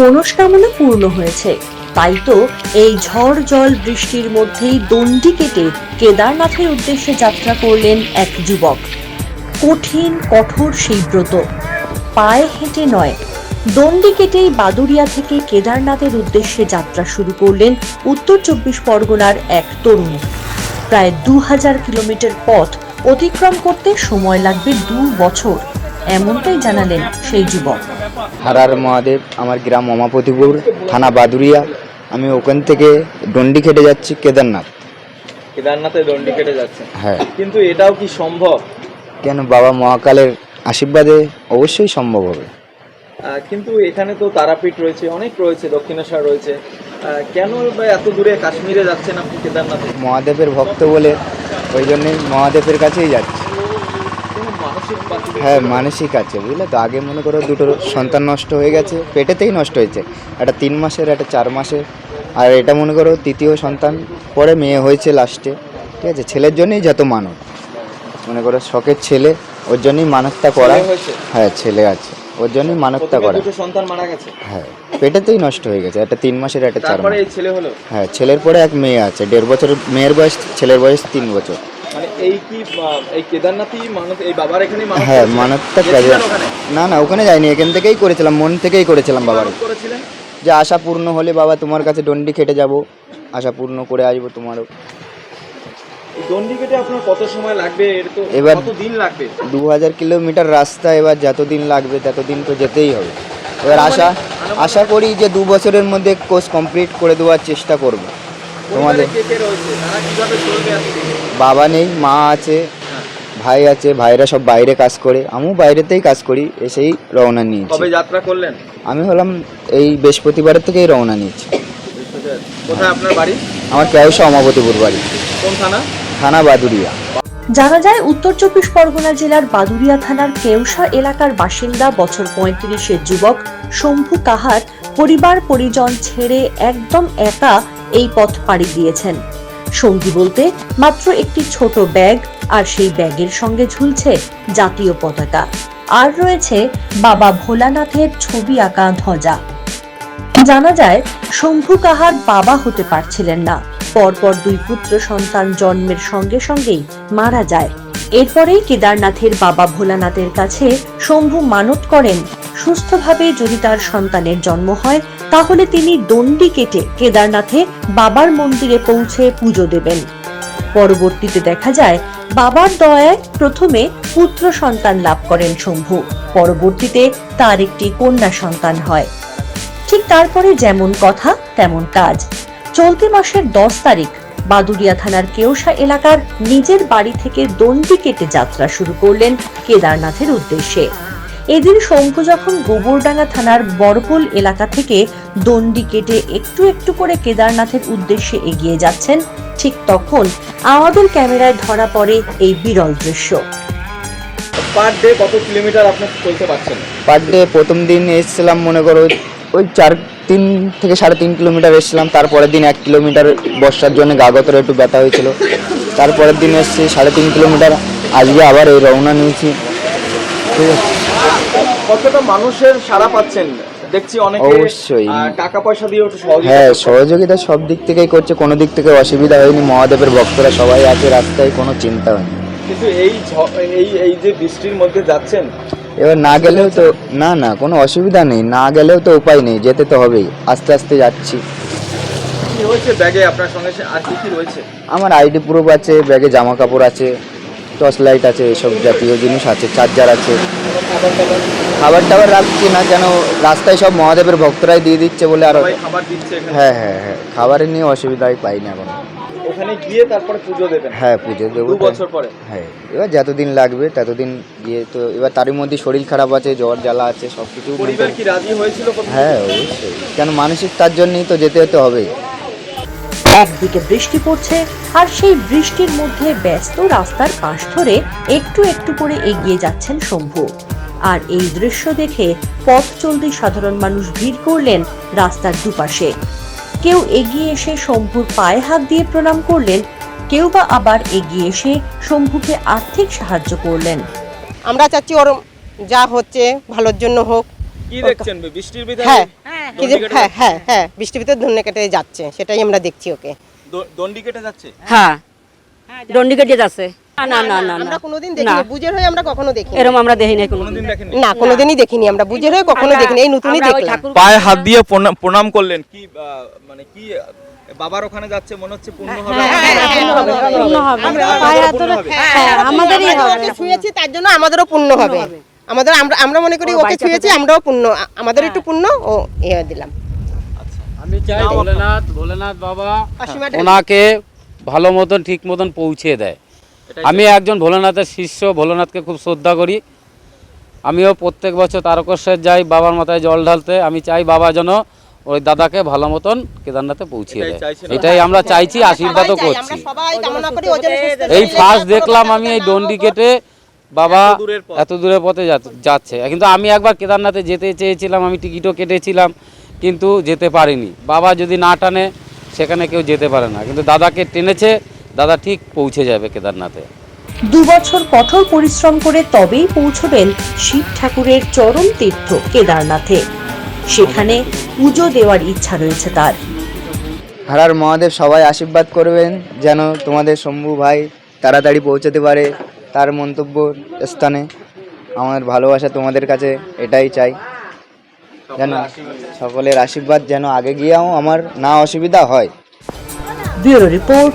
মনস্কামনা পূর্ণ হয়েছে। তাই তো এই ঝড় জল বৃষ্টির মধ্যেই দণ্ডি কেটে কেদারনাথের উদ্দেশ্যে যাত্রা করলেন এক যুবক। কঠিন, কঠোর সেই ব্রত পায়ে হেঁটে নয়। দণ্ডি কেটেই বাদুরিয়া থেকে কেদারনাথের উদ্দেশ্যে যাত্রা শুরু করলেন উত্তর চব্বিশ পরগনার এক তরুণ। প্রায় দু হাজার কিলোমিটার পথ অতিক্রম করতে সময় লাগবে দু বছর। এমনটাই জানালেন সেই যুবক। হারার মহাদেব আমার গ্রাম অমাপতিপুর থানা বাদুরিয়া আমি ওখান থেকে ডন্ডি খেটে যাচ্ছি কেদারনাথ। কেদারনাথে দণ্ডি কেটে যাচ্ছে। হ্যাঁ। কিন্তু এটাও কি সম্ভব? কেন বাবা মহাকালের আশীর্বাদে অবশ্যই সম্ভব হবে। কিন্তু এখানে তো তারাপীঠ রয়েছে অনেক রয়েছে দক্ষিণেশ্বর রয়েছে। কেন বা এত দূরে কাশ্মীরে যাচ্ছেন আপনি কেদারনাথে? মহাদেবের ভক্ত বলে ওই জন্যই মহাদেবের কাছেই যাচ্ছি। হ্যাঁ মানসিক আছে বুঝলে তো? আগে মনে করো দুটো সন্তান নষ্ট হয়ে গেছে পেটেতেই নষ্ট হয়েছে। একটা তিন মাসের একটা চার মাসের। আর এটা মনে করো তৃতীয় সন্তান পরে মেয়ে হয়েছে লাস্টে ঠিক আছে? ছেলের জন্যই যত মানত। মনে করো শখের ছেলে ওর জন্যই মানতটা করা। হ্যাঁ ছেলে আছে। ওর জন্যই মানতটা করা। সন্তান মারা গেছে। হ্যাঁ পেটেতেই নষ্ট হয়ে গেছে। একটা তিন মাসের একটা চার মাস। ছেলে হলো? হ্যাঁ ছেলের পরে এক মেয়ে আছে। দেড় বছর মেয়ের বয়স ছেলের বয়স তিন বছর। মানে এই কি এই কেদারনাথই মানত এই বাবার এখানেই মানত হ্যাঁ? মানতটা না না ওখানে যাইনি এখান থেকেই করেছিলাম মন থেকেই করেছিলাম বাবার। করেছিলেন? যে আশা পূর্ণ হলে বাবা তোমার কাছে ডন্ডি খেটে যাব আশা পূর্ণ করে আসব তোমারও। এই কেটে আপনার কত সময় লাগবে? এর তো এবার- কত দিন লাগবে? দু হাজার কিলোমিটার রাস্তা এবার যতদিন লাগবে ততদিন তো যেতেই হবে। এবার আশা আশা করি যে দু বছরের মধ্যে কোর্স কমপ্লিট করে দেওয়ার চেষ্টা করব। তোমাদের বাবা নেই মা আছে ভাই আছে ভাইরা সব বাইরে কাজ করে। আমিও বাইরেতেই কাজ করি এসেই রওনা নিয়েছি। কবে যাত্রা করলেন? আমি হলাম এই বৃহস্পতিবারের থেকেই রওনা নিয়েছি। কোথায় আপনার বাড়ি? আমার কেউসা অমাপতিপুর বাড়ি। কোন থানা? থানা বাদুরিয়া জানা যায় উত্তর চব্বিশ পরগনা জেলার বাদুরিয়া থানার কেউসা এলাকার বাসিন্দা বছর পঁয়ত্রিশের যুবক শম্ভু কাহার পরিবার পরিজন ছেড়ে একদম একা এই পথ পাড়ি দিয়েছেন। সঙ্গী বলতে মাত্র একটি ছোট ব্যাগ আর সেই ব্যাগের সঙ্গে ঝুলছে জাতীয় পতাকা। আর রয়েছে বাবা ভোলানাথের ছবি আঁকা ধ্বজা। জানা যায়, শম্ভু কাহার বাবা হতে পারছিলেন না। পরপর দুই পুত্র সন্তান জন্মের সঙ্গে সঙ্গেই মারা যায়। এরপরেই কেদারনাথের বাবা ভোলানাথের কাছে শম্ভু মানত করেন, সুস্থভাবে যদি তার সন্তানের জন্ম হয় তাহলে তিনি দণ্ডি কেটে কেদারনাথে বাবার মন্দিরে পৌঁছে পুজো দেবেন। পরবর্তীতে দেখা যায়, বাবার দয়ায় প্রথমে পুত্র সন্তান লাভ করেন শম্ভু, পরবর্তীতে তার একটি কন্যা সন্তান হয়। ঠিক তারপরে যেমন কথা, তেমন কাজ। চলতি মাসের দশ তারিখ বাদুরিয়া থানার কেওসা এলাকার নিজের বাড়ি থেকে দণ্ডি কেটে যাত্রা শুরু করলেন কেদারনাথের উদ্দেশ্যে। এদিন শঙ্কু যখন গোবরডাঙ্গা থানার বরপোল এলাকা থেকে দণ্ডি কেটে একটু একটু করে কেদারনাথের উদ্দেশ্যে এগিয়ে যাচ্ছেন ঠিক তখন আমাদের ক্যামেরায় ধরা পড়ে এই বিরল দৃশ্য। পার ডে কত কিলোমিটার আপনি চলতে পারছেন? পার ডে প্রথম দিন এসেছিলাম মনে করো ওই চার তিন থেকে সাড়ে তিন কিলোমিটার এসেছিলাম তারপরের দিন এক কিলোমিটার বর্ষার জন্য গাগতরে একটু ব্যথা হয়েছিল। তারপরের দিন এসেছি সাড়ে তিন কিলোমিটার আজকে আবার এই রওনা নিয়েছি। ঠিক আছে। কতটা মানুষের সাড়া পাচ্ছেন? দেখছি অনেকে অবশ্যই। টাকা পয়সা দিয়ে একটু হ্যাঁ সহযোগিতা সব দিক থেকেই করছে কোনো দিক থেকে অসুবিধা হয়নি মহাদেবের ভক্তরা সবাই আছে রাস্তায় কোনো চিন্তা হয়নি। কিন্তু এই এই এই যে বৃষ্টির মধ্যে যাচ্ছেন এবার না গেলেও তো না না কোনো অসুবিধা নেই না গেলেও তো উপায় নেই যেতে তো হবেই আস্তে আস্তে যাচ্ছি। হয়েছে ব্যাগে? আপনার সঙ্গে আর কি কি রয়েছে? আমার আইডি প্রুফ আছে ব্যাগে জামা কাপড় আছে টর্চ লাইট আছে এসব জাতীয় জিনিস আছে চার্জার আছে। খাবার টাবার রাখছি না কেন রাস্তায় সব মহাদেবের ভক্তরাই দিয়ে দিচ্ছে বলে আরও খাবার দিচ্ছে হ্যাঁ হ্যাঁ হ্যাঁ খাবারের নিয়ে অসুবিধাই পাই না এখন। ওখানে গিয়ে তারপরে পুজো দেবেন? হ্যাঁ পুজো দেবো। দু বছর পরে? হ্যাঁ এবার যতদিন লাগবে ততদিন গিয়ে তো এবার তারই মধ্যে শরীর খারাপ আছে জ্বর জ্বালা আছে সব কিছু পরিবার কি রাজি হয়েছিল হ্যাঁ অবশ্যই। কেন মানসিক তার জন্যই তো যেতে হতে হবে। একদিকে বৃষ্টি পড়ছে আর সেই বৃষ্টির মধ্যে ব্যস্ত রাস্তার পাশ ধরে একটু একটু করে এগিয়ে যাচ্ছেন শম্ভু। আর এই দৃশ্য দেখে পথ চলতি সাধারণ মানুষ ভিড় করলেন রাস্তার দুপাশে। কেউ এগিয়ে এসে শম্ভুর পায়ে হাত দিয়ে প্রণাম করলেন কেউ বা আবার এগিয়ে এসে শম্ভুকে আর্থিক সাহায্য করলেন। আমরা চাচ্ছি ওর যা হচ্ছে ভালোর জন্য হোক। কি দেখছেন? বৃষ্টির ভিতরে? হ্যাঁ। কি যে হ্যাঁ হ্যাঁ হ্যাঁ। বৃষ্টির ভিতরে কেটে যাচ্ছে সেটাই আমরা দেখছি ওকে। দ- দণ্ডি কেটে যাচ্ছে? হ্যাঁ দণ্ডি কেটে যাচ্ছে। না না না না না। আমরা কোনোদিন দেখিনি বুঝের হয়ে আমরা কখনো দেখিনি। এরকম আমরা দেখি কোনোদিন না কোনোদিনই দেখিনি আমরা বুঝের হয়ে কখনো দেখিনি এই নতুনই দেখলাম। পায়ে হাত দিয়ে প্রণাম- প্রণাম করলেন। কি মানে কি বাবার ওখানে যাচ্ছে মনে হচ্ছে পূর্ণ হবে? পূর্ণ হবে পায়ে হাত ধরে- হ্যাঁ আমাদেরই হবে। ওকে তার জন্য আমাদেরও পুণ্য হবে। আমাদের আমরা আমরা মনে করি ওকে ছুঁয়েছি আমরাও পুণ্য আমাদের একটু পুণ্য ও ইয়ে দিলাম। আমি চাই ভোলেনাথ ভোলেনাথ বাবা ওনাকে ভালো মতন ঠিক মতন পৌঁছে দেয়। আমি একজন ভোলেনাথের শিষ্য ভোলেনাথকে খুব শ্রদ্ধা করি। আমিও প্রত্যেক বছর তারকেশ্বর যাই বাবার মাথায় জল ঢালতে। আমি চাই বাবা যেন ওই দাদাকে ভালো মতন কেদারনাথে পৌঁছিয়ে দেয়। এটাই আমরা চাইছি আশীর্বাদও করছি। আমরা সবাই কামনা করি ও যেন সুস্থ এই ফার্স্ট দেখলাম আমি এই ডন্ডি কেটে বাবা এত দূরের এত দূরের পথে যা- যাচ্ছে। কিন্তু আমি একবার কেদারনাথে যেতে চেয়েছিলাম আমি টিকিটও কেটেছিলাম কিন্তু যেতে পারিনি। বাবা যদি না টানে সেখানে কেউ যেতে পারে না। কিন্তু দাদাকে টেনেছে দাদা ঠিক পৌঁছে যাবে কেদারনাথে। দুবছর কঠোর পরিশ্রম করে তবেই পৌঁছবেন শিব ঠাকুরের চরম তীর্থ কেদারনাথে। সেখানে পুজো দেওয়ার ইচ্ছা রয়েছে তার। হারার মহাদেব সবাই আশীর্বাদ করবেন যেন তোমাদের শম্ভু ভাই তাড়াতাড়ি পৌঁছতে পারে তার মন্তব্য স্থানে। আমার ভালোবাসা তোমাদের কাছে এটাই চাই। যেন সকলের আশীর্বাদ যেন আগে গিয়েও আমার না অসুবিধা হয়। Bureau report